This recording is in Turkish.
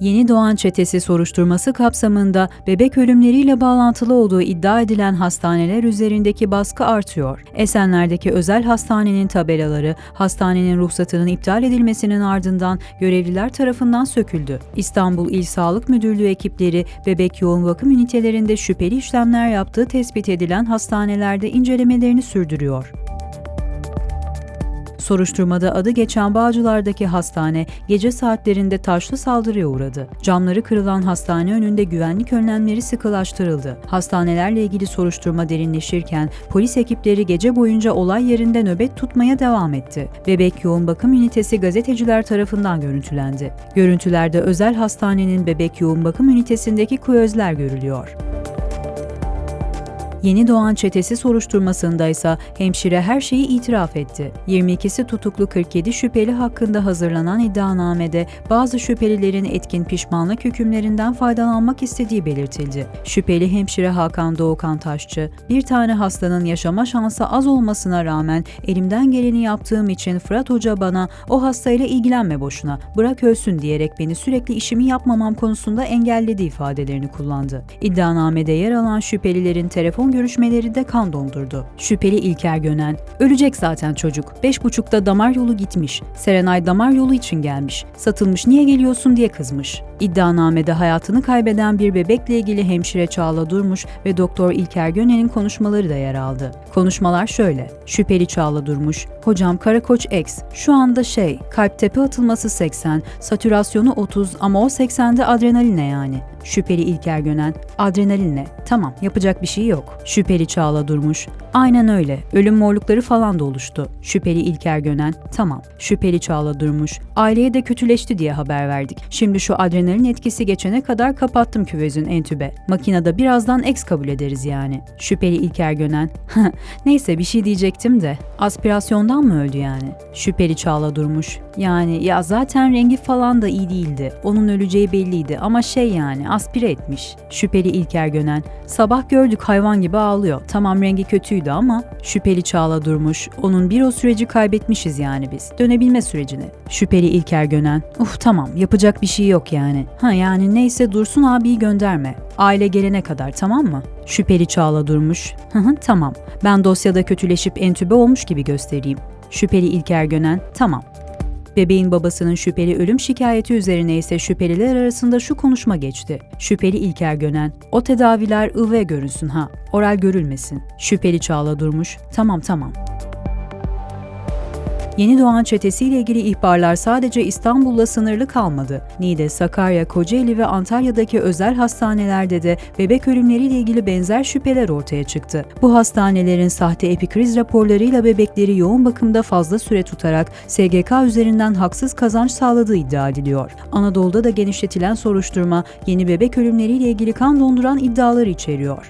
Yeni Doğan Çetesi soruşturması kapsamında bebek ölümleriyle bağlantılı olduğu iddia edilen hastaneler üzerindeki baskı artıyor. Esenler'deki özel hastanenin tabelaları, hastanenin ruhsatının iptal edilmesinin ardından görevliler tarafından söküldü. İstanbul İl Sağlık Müdürlüğü ekipleri bebek yoğun bakım ünitelerinde şüpheli işlemler yaptığı tespit edilen hastanelerde incelemelerini sürdürüyor. Soruşturmada adı geçen Bağcılar'daki hastane gece saatlerinde taşlı saldırıya uğradı. Camları kırılan hastane önünde güvenlik önlemleri sıkılaştırıldı. Hastanelerle ilgili soruşturma derinleşirken polis ekipleri gece boyunca olay yerinde nöbet tutmaya devam etti. Bebek yoğun bakım ünitesi gazeteciler tarafından görüntülendi. Görüntülerde özel hastanenin bebek yoğun bakım ünitesindeki kuyözler görülüyor. Yeni doğan çetesi soruşturmasında ise hemşire her şeyi itiraf etti. 22'si tutuklu 47 şüpheli hakkında hazırlanan iddianamede bazı şüphelilerin etkin pişmanlık hükümlerinden faydalanmak istediği belirtildi. Şüpheli hemşire Hakan Doğukan Taşçı, bir tane hastanın yaşama şansı az olmasına rağmen elimden geleni yaptığım için Fırat Hoca bana o hastayla ilgilenme boşuna, bırak ölsün diyerek beni sürekli işimi yapmamam konusunda engelledi ifadelerini kullandı. İddianamede yer alan şüphelilerin telefon görüşmeleri de kan dondurdu. Şüpheli İlker Gönen, ölecek zaten çocuk, beş buçukta damar yolu gitmiş, Serenay damar yolu için gelmiş, satılmış niye geliyorsun diye kızmış. İddianamede hayatını kaybeden bir bebekle ilgili hemşire Çağla Durmuş ve Doktor İlker Gönen'in konuşmaları da yer aldı. Konuşmalar şöyle, şüpheli Çağla Durmuş, hocam Karakoç X, şu anda şey, kalp tepe atılması 80, satürasyonu 30 ama o 80'de adrenaline yani. Şüpheli İlker Gönen, adrenalinle. Tamam, yapacak bir şey yok. Şüpheli Çağla Durmuş, aynen öyle. Ölüm morlukları falan da oluştu. Şüpheli İlker Gönen, tamam. Şüpheli Çağla Durmuş, aileye de kötüleşti diye haber verdik. Şimdi şu adrenalin etkisi geçene kadar kapattım küvezin entübe. Makinede birazdan X kabul ederiz yani. Şüpheli İlker Gönen, neyse bir şey diyecektim de. Aspirasyondan mı öldü yani? Şüpheli Çağla Durmuş, yani ya zaten rengi falan da iyi değildi. Onun öleceği belliydi ama şey yani aspire etmiş. Şüpheli İlker Gönen, sabah gördük hayvan gibi ağlıyor. Tamam rengi kötüydü ama şüpheli Çağla durmuş. Onun bir o süreci kaybetmişiz yani biz. Dönebilme sürecini. Şüpheli İlker Gönen, uf tamam yapacak bir şey yok yani. Ha yani neyse Dursun abiyi gönderme. Aile gelene kadar tamam mı? Şüpheli Çağla durmuş. Hı hı tamam. Ben dosyada kötüleşip entübe olmuş gibi göstereyim. Şüpheli İlker Gönen, tamam. Bebeğin babasının şüpheli ölüm şikayeti üzerine ise şüpheliler arasında şu konuşma geçti. Şüpheli İlker Gönen, o tedaviler ıvve görünsün ha, oral görülmesin. Şüpheli Çağla Durmuş, tamam tamam. Yeni doğan çetesiyle ilgili ihbarlar sadece İstanbul'la sınırlı kalmadı. Niğde, Sakarya, Kocaeli ve Antalya'daki özel hastanelerde de bebek ölümleriyle ilgili benzer şüpheler ortaya çıktı. Bu hastanelerin sahte epikriz raporlarıyla bebekleri yoğun bakımda fazla süre tutarak SGK üzerinden haksız kazanç sağladığı iddia ediliyor. Anadolu'da da genişletilen soruşturma yeni bebek ölümleriyle ilgili kan donduran iddialar içeriyor.